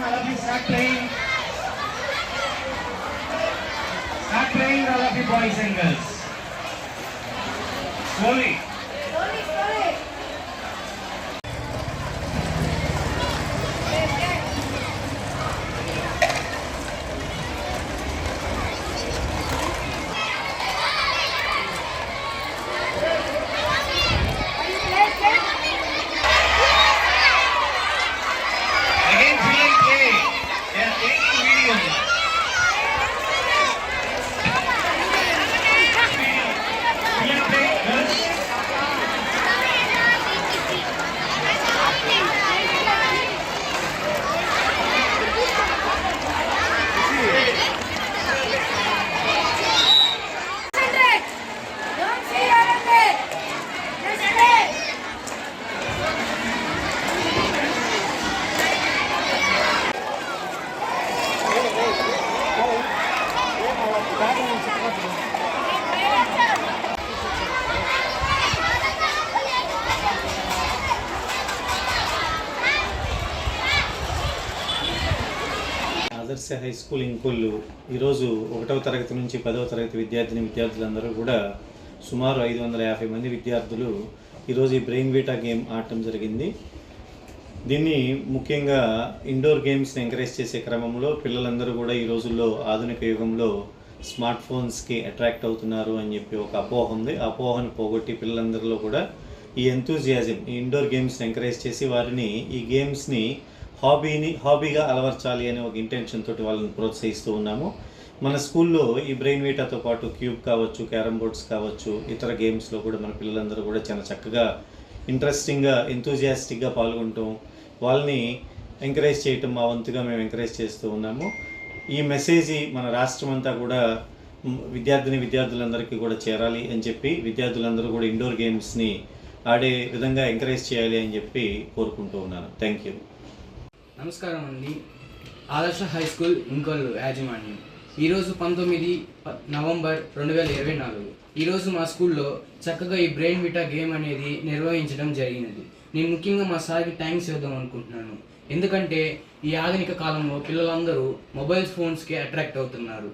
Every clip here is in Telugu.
all love you start playing. Start playing, all of you boys and girls. Slowly, Adarsh high school Inkollu ఈరోజు ఒకటవ తరగతి నుంచి పదవ తరగతి విద్యార్థిని విద్యార్థులందరూ కూడా సుమారు ఐదు వందల యాభై మంది విద్యార్థులు ఈరోజు ఈ బ్రెయిన్ వీటా గేమ్ ఆడటం జరిగింది. దీన్ని ముఖ్యంగా ఇండోర్ గేమ్స్ని ఎంకరేజ్ చేసే క్రమంలో పిల్లలందరూ కూడా ఈ రోజుల్లో ఆధునిక యుగంలో స్మార్ట్ ఫోన్స్కి అట్రాక్ట్ అవుతున్నారు అని చెప్పి ఒక అపోహ ఉంది. ఆ అపోహను పోగొట్టి పిల్లలందరిలో కూడా ఈ ఎంతూజియాజం ఈ ఇండోర్ గేమ్స్ని ఎంకరేజ్ చేసి వారిని ఈ గేమ్స్ని హాబీని హాబీగా అలవర్చాలి అనే ఒక ఇంటెన్షన్ తోటి వాళ్ళని ప్రోత్సహిస్తూ ఉన్నాము. మన స్కూల్లో ఈ బ్రెయిన్ వీటాతో పాటు క్యూబ్ కావచ్చు క్యారమ్ బోర్డ్స్ కావచ్చు ఇతర గేమ్స్లో కూడా మన పిల్లలందరూ కూడా చాలా చక్కగా ఇంట్రెస్టింగ్గా ఎంతూజియాస్టిక్గా పాల్గొంటాం వాళ్ళని ఎంకరేజ్ చేయటం మా వంతుగా మేము ఎంకరేజ్ చేస్తూ ఉన్నాము. ఈ మెసేజ్ మన రాష్ట్రం అంతా కూడా విద్యార్థిని విద్యార్థులందరికీ కూడా చేరాలి అని చెప్పి విద్యార్థులందరూ కూడా ఇండోర్ గేమ్స్ని ఆడే విధంగా ఎంకరేజ్ చేయాలి అని చెప్పి కోరుకుంటూ ఉన్నాను. థ్యాంక్ యూ నమస్కారం అండి ఆదర్శ హై స్కూల్ ఇంకొల్లు యాజమాన్యం. ఈరోజు పంతొమ్మిది నవంబర్ రెండు వేల ఇరవై నాలుగు. ఈరోజు మా స్కూల్లో చక్కగా ఈ బ్రెయిన్ విటా గేమ్ అనేది నిర్వహించడం జరిగినది. నేను ముఖ్యంగా మా సార్కి థ్యాంక్స్ చేద్దాం అనుకుంటున్నాను. ఎందుకంటే ఈ ఆధునిక కాలంలో పిల్లలందరూ మొబైల్ ఫోన్స్కి అట్రాక్ట్ అవుతున్నారు.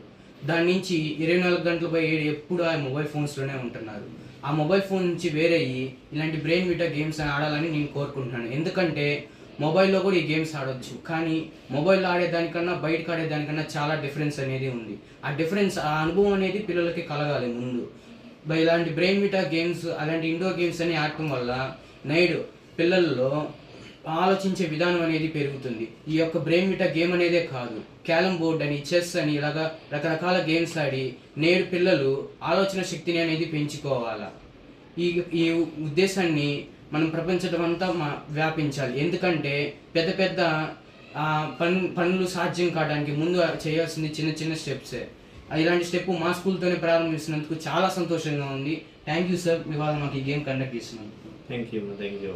దాని నుంచి ఇరవై నాలుగు గంటలపై ఏడు ఎప్పుడు ఆ మొబైల్ ఫోన్స్లోనే ఉంటున్నారు. ఆ మొబైల్ ఫోన్ నుంచి వేరయ్యి ఇలాంటి బ్రెయిన్ విటా గేమ్స్ ఆడాలని నేను కోరుకుంటున్నాను. ఎందుకంటే మొబైల్లో కూడా ఈ గేమ్స్ ఆడొచ్చు. కానీ మొబైల్లో ఆడేదానికన్నా బయటకు ఆడేదానికన్నా చాలా డిఫరెన్స్ అనేది ఉంది. ఆ డిఫరెన్స్ ఆ అనుభవం అనేది పిల్లలకి కలగాలి ముందు. ఇలాంటి బ్రెయిన్ విటా గేమ్స్ అలాంటి ఇండోర్ గేమ్స్ అని ఆడటం వల్ల నేడు పిల్లల్లో ఆలోచించే విధానం అనేది పెరుగుతుంది. ఈ యొక్క బ్రెయిన్ విటా గేమ్ అనేదే కాదు. క్యాలం బోర్డ్ అని చెస్ అని ఇలాగా రకరకాల గేమ్స్ ఆడి నేడు పిల్లలు ఆలోచన శక్తిని అనేది పెంచుకోవాలా. ఈ ఈ ఉద్దేశాన్ని మనం ప్రపంచం అంతా మా వ్యాపించాలి. ఎందుకంటే పెద్ద పెద్ద పన్ పను పనులు సాధ్యం కావడానికి ముందు చేయాల్సింది చిన్న చిన్న స్టెప్సే ఇలాంటి స్టెప్ మా స్కూల్తోనే ప్రారంభిస్తున్నందుకు చాలా సంతోషంగా ఉంది. థ్యాంక్ యూ సార్ ఇవాళ మాకు ఈ గేమ్ కండక్ట్ చేస్తున్నాను థ్యాంక్ యూ థ్యాంక్ యూ